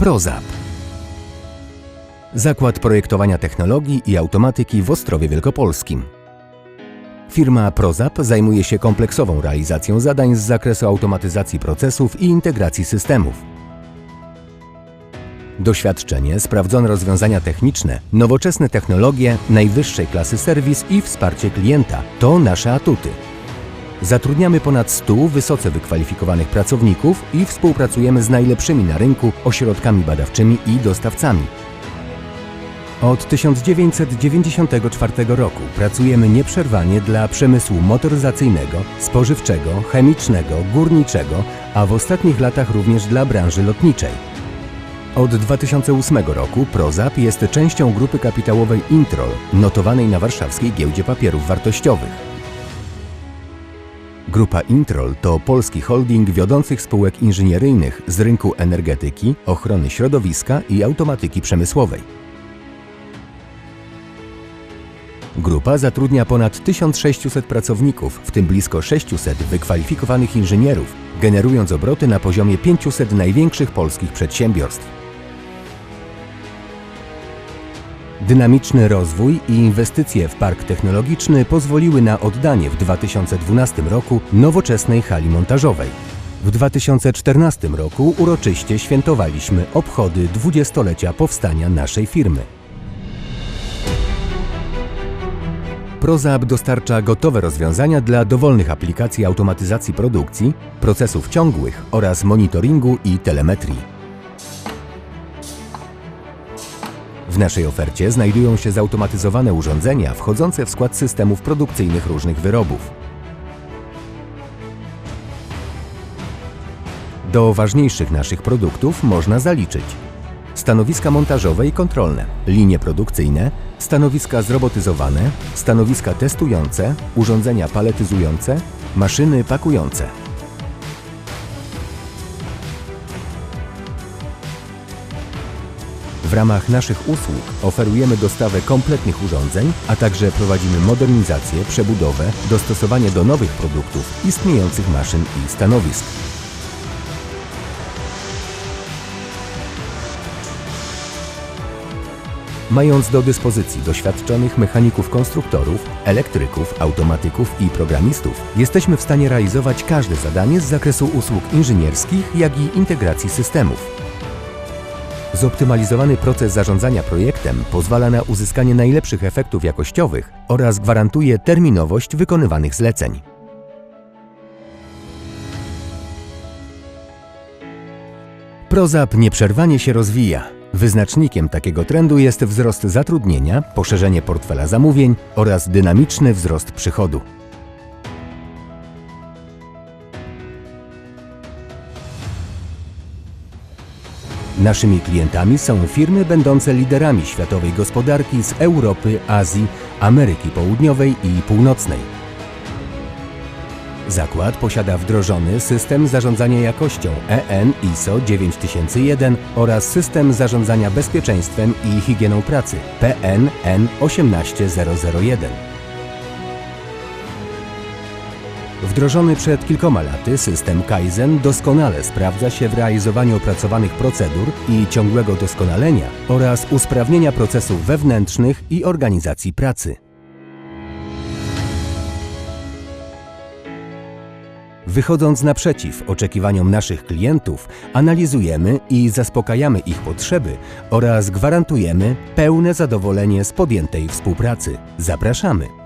Prozap. Zakład Projektowania Technologii i Automatyki w Ostrowie Wielkopolskim. Firma Prozap zajmuje się kompleksową realizacją zadań z zakresu automatyzacji procesów i integracji systemów. Doświadczenie, sprawdzone rozwiązania techniczne, nowoczesne technologie, najwyższej klasy serwis i wsparcie klienta to nasze atuty. Zatrudniamy ponad 100 wysoce wykwalifikowanych pracowników i współpracujemy z najlepszymi na rynku ośrodkami badawczymi i dostawcami. Od 1994 roku pracujemy nieprzerwanie dla przemysłu motoryzacyjnego, spożywczego, chemicznego, górniczego, a w ostatnich latach również dla branży lotniczej. Od 2008 roku Prozap jest częścią grupy kapitałowej Introl, notowanej na warszawskiej giełdzie papierów wartościowych. Grupa Introl to polski holding wiodących spółek inżynieryjnych z rynku energetyki, ochrony środowiska i automatyki przemysłowej. Grupa zatrudnia ponad 1600 pracowników, w tym blisko 600 wykwalifikowanych inżynierów, generując obroty na poziomie 500 największych polskich przedsiębiorstw. Dynamiczny rozwój i inwestycje w park technologiczny pozwoliły na oddanie w 2012 roku nowoczesnej hali montażowej. W 2014 roku uroczyście świętowaliśmy obchody dwudziestolecia powstania naszej firmy. Prozap dostarcza gotowe rozwiązania dla dowolnych aplikacji automatyzacji produkcji, procesów ciągłych oraz monitoringu i telemetrii. W naszej ofercie znajdują się zautomatyzowane urządzenia wchodzące w skład systemów produkcyjnych różnych wyrobów. Do ważniejszych naszych produktów można zaliczyć stanowiska montażowe i kontrolne, linie produkcyjne, stanowiska zrobotyzowane, stanowiska testujące, urządzenia paletyzujące, maszyny pakujące. W ramach naszych usług oferujemy dostawę kompletnych urządzeń, a także prowadzimy modernizację, przebudowę, dostosowanie do nowych produktów, istniejących maszyn i stanowisk. Mając do dyspozycji doświadczonych mechaników konstruktorów, elektryków, automatyków i programistów, jesteśmy w stanie realizować każde zadanie z zakresu usług inżynierskich, jak i integracji systemów. Zoptymalizowany proces zarządzania projektem pozwala na uzyskanie najlepszych efektów jakościowych oraz gwarantuje terminowość wykonywanych zleceń. Prozap nieprzerwanie się rozwija. Wyznacznikiem takiego trendu jest wzrost zatrudnienia, poszerzenie portfela zamówień oraz dynamiczny wzrost przychodu. Naszymi klientami są firmy będące liderami światowej gospodarki z Europy, Azji, Ameryki Południowej i Północnej. Zakład posiada wdrożony system zarządzania jakością EN ISO 9001 oraz system zarządzania bezpieczeństwem i higieną pracy PN-N 18001. Wdrożony przed kilkoma laty system Kaizen doskonale sprawdza się w realizowaniu opracowanych procedur i ciągłego doskonalenia oraz usprawnienia procesów wewnętrznych i organizacji pracy. Wychodząc naprzeciw oczekiwaniom naszych klientów, analizujemy i zaspokajamy ich potrzeby oraz gwarantujemy pełne zadowolenie z podjętej współpracy. Zapraszamy!